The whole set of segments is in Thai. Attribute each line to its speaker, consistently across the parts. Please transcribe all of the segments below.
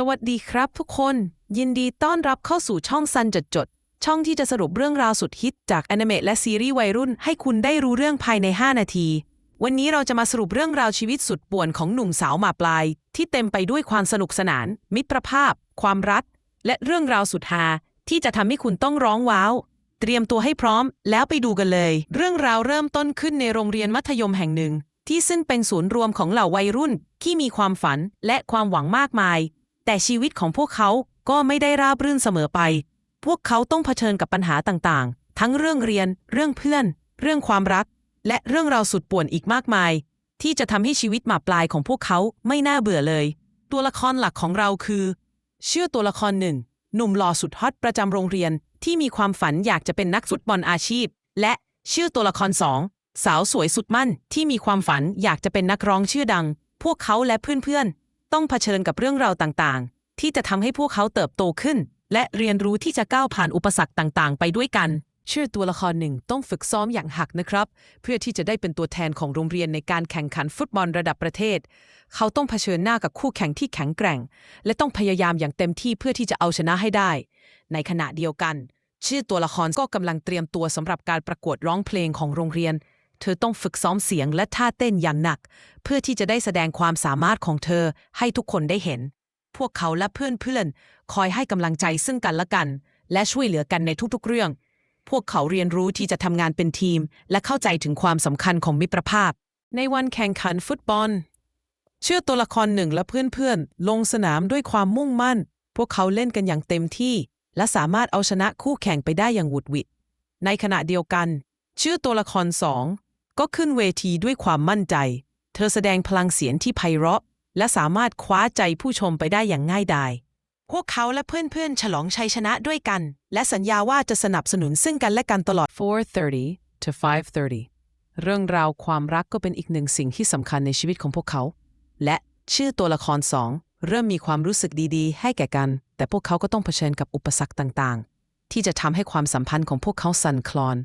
Speaker 1: สวัสดีครับทุกคน ยินดีต้อนรับเข้าสู่ช่องซันจดจด ช่องที่จะสรุปเรื่องราวสุดฮิตจากอนิเมะและซีรีส์วัยรุ่น ให้คุณได้รู้เรื่องภายใน 5 นาที วันนี้เราจะมาสรุปเรื่องราวชีวิตสุดป่วนของหนุ่มสาวหมาปลาย ที่เต็มไปด้วยความสนุกสนาน มิตรภาพ ความรักและเรื่องราวสุดฮาที่จะทำให้คุณต้องร้องว้าว เตรียมตัวให้พร้อม แล้วไปดูกันเลย เรื่องราวเริ่มต้นขึ้นในโรงเรียนมัธยมแห่งหนึ่ง ที่ซึ่งเป็นศูนย์รวมของเหล่าวัยรุ่น ที่มีความฝันและความหวังมากมาย แต่ชีวิตของพวกเขาก็ไม่ได้ราบรื่นเสมอไป พวกเขาต้องเผชิญกับปัญหาต่างๆ ทั้งเรื่องเรียน เรื่องเพื่อน เรื่องความรัก และเรื่องราวสุดป่วนอีกมากมาย ที่จะทำให้ชีวิตหมาปลายของพวกเขาไม่น่าเบื่อเลย ตัวละครหลักของเราคือ เชื่อตัวละครหนึ่ง หนุ่มหล่อสุดฮอตประจำโรงเรียนที่มีความฝันอยากจะเป็นนักฟุตบอลอาชีพ และชื่อตัวละครสองสาวสวยสุดมั่นที่มีความฝันอยากจะเป็นนักร้องชื่อดัง พวกเขาและเพื่อนๆ ต้องเผชิญกับเรื่องราวต่างๆ ที่จะทำให้พวกเขาเติบโตขึ้น และเรียนรู้ที่จะก้าวผ่านอุปสรรคต่างๆ ไปด้วยกัน ชื่อตัวละครหนึ่งต้องฝึกซ้อมอย่างหักนะครับ เพื่อที่จะได้เป็นตัวแทนของโรงเรียนในการแข่งขันฟุตบอลระดับประเทศ เขาต้องเผชิญหน้ากับคู่แข่งที่แข็งแกร่ง และต้องพยายามอย่างเต็มที่เพื่อที่จะเอาชนะให้ได้ ในขณะเดียวกัน ชื่อตัวละครก็กำลังเตรียมตัวสำหรับการประกวดร้องเพลงของโรงเรียน เธอต้องฝึกซ้อมเสียงและท่าเต้นอย่างหนัก เพื่อที่จะได้แสดงความสามารถของเธอให้ทุกคนได้เห็น พวกเขาและเพื่อนๆคอยให้กำลังใจซึ่งกันและกัน และช่วยเหลือกันในทุกๆเรื่อง พวกเขาเรียนรู้ที่จะทำงานเป็นทีม และเข้าใจถึงความสำคัญของมิตรภาพ ในวันแข่งขันฟุตบอล เชื่อตัวละครหนึ่งและเพื่อนๆลงสนามด้วยความมุ่งมั่น พวกเขาเล่นกันอย่างเต็มที่ และสามารถเอาชนะคู่แข่งไปได้อย่างหวุดหวิดในขณะเดียวกัน ชื่อตัวละครสอง ก็ขึ้นเวทีด้วยความมั่นใจ เธอแสดงพลังเสียงที่ไพเราะ และสามารถคว้าใจผู้ชมไปได้อย่างง่ายดาย พวกเขาและเพื่อนๆ ฉลองชัยชนะด้วยกัน และสัญญาว่าจะสนับสนุนซึ่งกันและกันตลอด 4:30 to 5:30 เรื่องราวความรักก็เป็นอีกหนึ่งสิ่งที่สำคัญในชีวิตของพวกเขา และชื่อตัวละครสองเริ่มมีความรู้สึกดีๆ ให้แก่กัน แต่พวกเขาก็ต้องเผชิญกับอุปสรรคต่างๆ ที่จะทำให้ความสัมพันธ์ของพวกเขาสั่นคลอน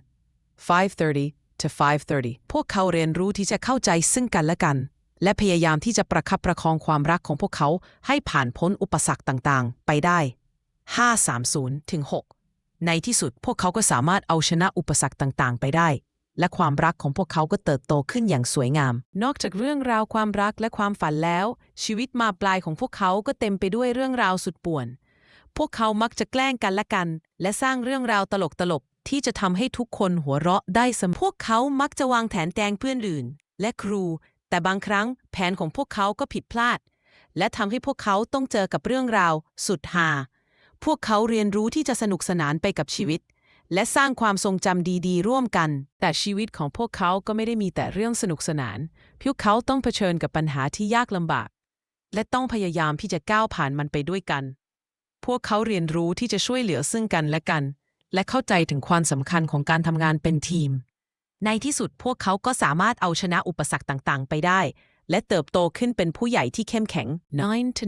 Speaker 1: 5:30 to 5:30 พวกเขาเรียนรู้ที่จะเข้าใจซึ่งกันและกัน และพยายามที่จะประคับประคองความรักของพวกเขาให้ผ่านพ้นอุปสรรคต่างๆ ไปได้ 530ถึง6ในที่สุดพวกเขาก็สามารถเอาชนะอุปสรรคต่างๆ ไปได้ และความรักของพวกเขาก็เติบโตขึ้นอย่างสวยงาม นอกจากเรื่องราวความรักและความฝันแล้ว ชีวิตมาปลายของพวกเขาก็เต็มไปด้วยเรื่องราวสุดป่วน พวกเขามักจะแกล้งกันและกัน และสร้างเรื่องราวตลกๆ ที่จะทำให้ทุกคนหัวเราะได้เสมอพวกเขามักจะวางแผนแกล้งเพื่อนอื่น และครู แต่บางครั้งแผนของพวกเขาก็ผิดพลาด และทำให้พวกเขาต้องเจอกับเรื่องราว สุดฮาพวกเขาเรียนรู้ที่จะสนุกสนานไปกับชีวิต และสร้างความทรงจำดีๆ ร่วมกัน แต่ชีวิตของพวกเขาก็ไม่ได้มีแต่เรื่องสนุกสนานพวกเขาต้องเผชิญกับปัญหาที่ยากลำบาก และต้องพยายามที่จะก้าวผ่านมันไปด้วยกัน พวกเขาเรียนรู้ที่จะช่วยเหลือซึ่งกันและกัน และเข้าใจถึงความสำคัญของการทำงานเป็นทีม ในที่สุดพวกเขาก็สามารถเอาชนะอุปสรรคต่างๆ ไปได้ และเติบโตขึ้นเป็นผู้ใหญ่ที่เข้มแข็ง 9 to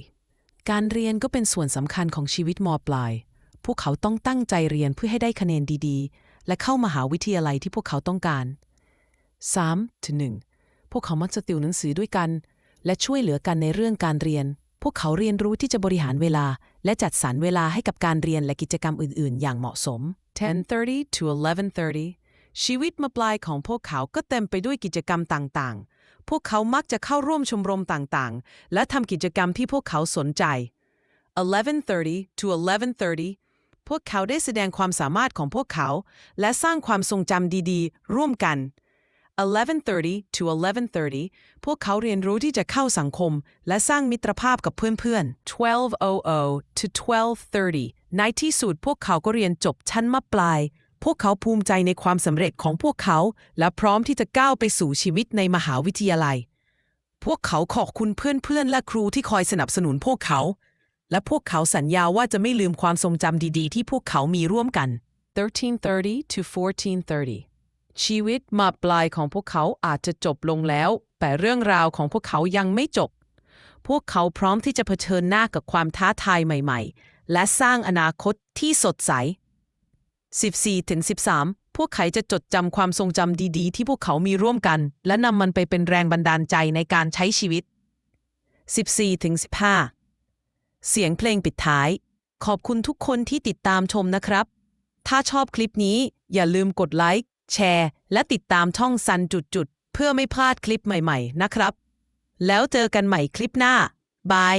Speaker 1: 9:30 การเรียนก็เป็นส่วนสำคัญของชีวิตมปลาย พวกเขาต้องตั้งใจเรียนเพื่อให้ได้คะแนนดีๆ และเข้ามหาวิทยาลัยที่พวกเขาต้องการ3 to 1พวกเขามักจะติวหนังสือด้วยกัน และช่วยเหลือกันในเรื่องการเรียน พวกเขาเรียนรู้ที่จะบริหารเวลา และจัดสรรเวลาให้กับการเรียนและกิจกรรมอื่น ๆ อย่างเหมาะสม 10:30 to 11:30 ชีวิตมาปลายของพวกเขาก็เต็มไปด้วยกิจกรรมต่าง ๆ พวกเขามักจะเข้าร่วมชมรมต่าง ๆ และทำกิจกรรมที่พวกเขาสนใจ 11:30 to 11:30 พวกเขาได้แสดงความสามารถของพวกเขา และสร้างความทรงจำดี ๆ ร่วมกัน 11:30 to 11:30 พวกเขาเรียนรู้ที่จะเข้าสังคม และสร้างมิตรภาพกับเพื่อนๆ 12:00 to 12:30 ในที่สุดพวกเขาก็เรียนจบชั้นมัปลาย พวกเขาภูมิใจในความสำเร็จของพวกเขา และพร้อมที่จะก้าวไปสู่ชีวิตในมหาวิทยาลัย พวกเขาขอบคุณเพื่อนๆ และครูที่คอยสนับสนุนพวกเขา และพวกเขาสัญญาว่าจะไม่ลืมความทรงจำดีๆ ที่พวกเขามีร่วมกัน 1330 to 1430 ชีวิตมาปลายของพวกเขาอาจจะจบลงแล้ว แต่เรื่องราวของพวกเขายังไม่จบ พวกเขาพร้อมที่จะเผชิญหน้ากับความท้าทายใหม่ๆ และสร้างอนาคตที่สดใส 14ถึง13 พวกเขาจะจดจำความทรงจำดีๆ ที่พวกเขามีร่วมกัน และนำมันไปเป็นแรงบันดาลใจในการใช้ชีวิต 14ถึง15 เสียงเพลงปิดท้าย ขอบคุณทุกคนที่ติดตามชมนะครับ ถ้าชอบคลิปนี้อย่าลืมกดไลค์ แชร์ และติดตามช่องซันจุดจุดเพื่อไม่พลาดคลิปใหม่ๆนะครับ แล้วเจอกันใหม่คลิปหน้า บาย